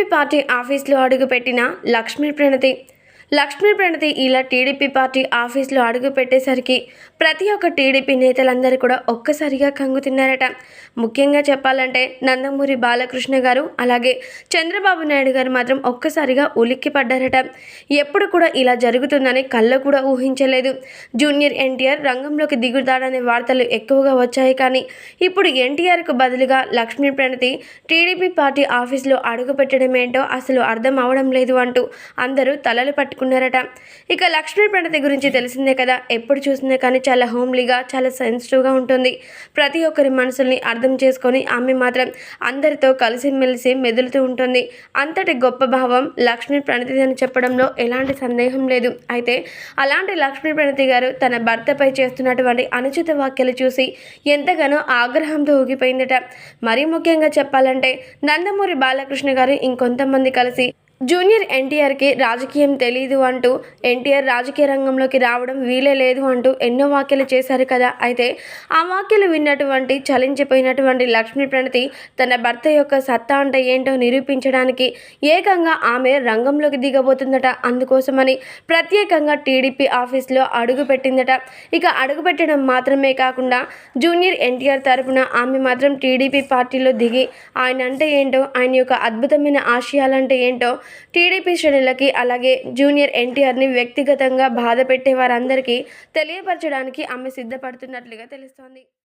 TDP party ఆఫీసులో అడుగుపెట్టిన లక్ష్మీ ప్రణతి లక్ష్మీ ప్రణతి ఇలా టీడీపీ పార్టీ ఆఫీస్లో అడుగు పెట్టేసరికి ప్రతి ఒక్క టీడీపీ నేతలందరూ కూడా ఒక్కసారిగా కంగుతిన్నారట ముఖ్యంగా చెప్పాలంటే నందమూరి బాలకృష్ణ గారు అలాగే చంద్రబాబు నాయుడు గారు మాత్రం ఒక్కసారిగా ఉలిక్కి పడ్డారట. ఎప్పుడు కూడా ఇలా జరుగుతుందని కళ్ళు కూడా ఊహించలేదు. జూనియర్ ఎన్టీఆర్ రంగంలోకి దిగుతాడనే వార్తలు ఎక్కువగా వచ్చాయి కానీ ఇప్పుడు ఎన్టీఆర్కు బదులుగా లక్ష్మీ ప్రణతి టీడీపీ పార్టీ ఆఫీస్లో అడుగుపెట్టడం ఏంటో అసలు అర్థం అవడం లేదు అంటూ అందరూ తలలు పట్టుకున్నారట ఇక లక్ష్మీ ప్రణతి గురించి తెలిసిందే కదా. ఎప్పుడు చూసినా కానీ చాలా హోమ్లీగా చాలా సెన్సిటివ్గా ఉంటుంది. ప్రతి ఒక్కరి మనసుల్ని అర్థం చేసుకొని ఆమె మాత్రం అందరితో కలిసిమెలిసి మెదులుతూ ఉంటుంది. అంతటి గొప్ప భావం లక్ష్మీ ప్రణతి అని చెప్పడంలో ఎలాంటి సందేహం లేదు. అయితే అలాంటి లక్ష్మీ ప్రణతి గారు తన భర్తపై చేస్తున్నటువంటి అనుచిత వ్యాఖ్యలు చూసి ఎంతగానో ఆగ్రహంతో ఊగిపోయిందట. మరీ ముఖ్యంగా చెప్పాలంటే నందమూరి బాలకృష్ణ గారు ఇంకొంతమంది కలిసి జూనియర్ ఎన్టీఆర్కి రాజకీయం తెలీదు అంటూ ఎన్టీఆర్ రాజకీయ రంగంలోకి రావడం వీలే లేదు అంటూ ఎన్నో వ్యాఖ్యలు చేశారు కదా. అయితే ఆ వ్యాఖ్యలు విన్నటువంటి చలించిపోయినటువంటి లక్ష్మీ ప్రణతి తన భర్త యొక్క సత్తా అంటే ఏంటో నిరూపించడానికి ఏకంగా ఆమె రంగంలోకి దిగబోతుందట. అందుకోసమని ప్రత్యేకంగా టీడీపీ ఆఫీస్లో అడుగు పెట్టిందట ఇక అడుగు పెట్టడం మాత్రమే కాకుండా జూనియర్ ఎన్టీఆర్ తరఫున ఆమె మాత్రం టీడీపీ పార్టీలో దిగి ఆయన అంటే ఏంటో ఆయన యొక్క అద్భుతమైన ఆశయాలంటే ఏంటో టీడీపీ శ్రేణులకి అలాగే జూనియర్ ఎన్టీఆర్ని వ్యక్తిగతంగా బాధ పెట్టే వారందరికీ తెలియపరచడానికి ఆమె సిద్ధపడుతున్నట్లుగా తెలుస్తోంది.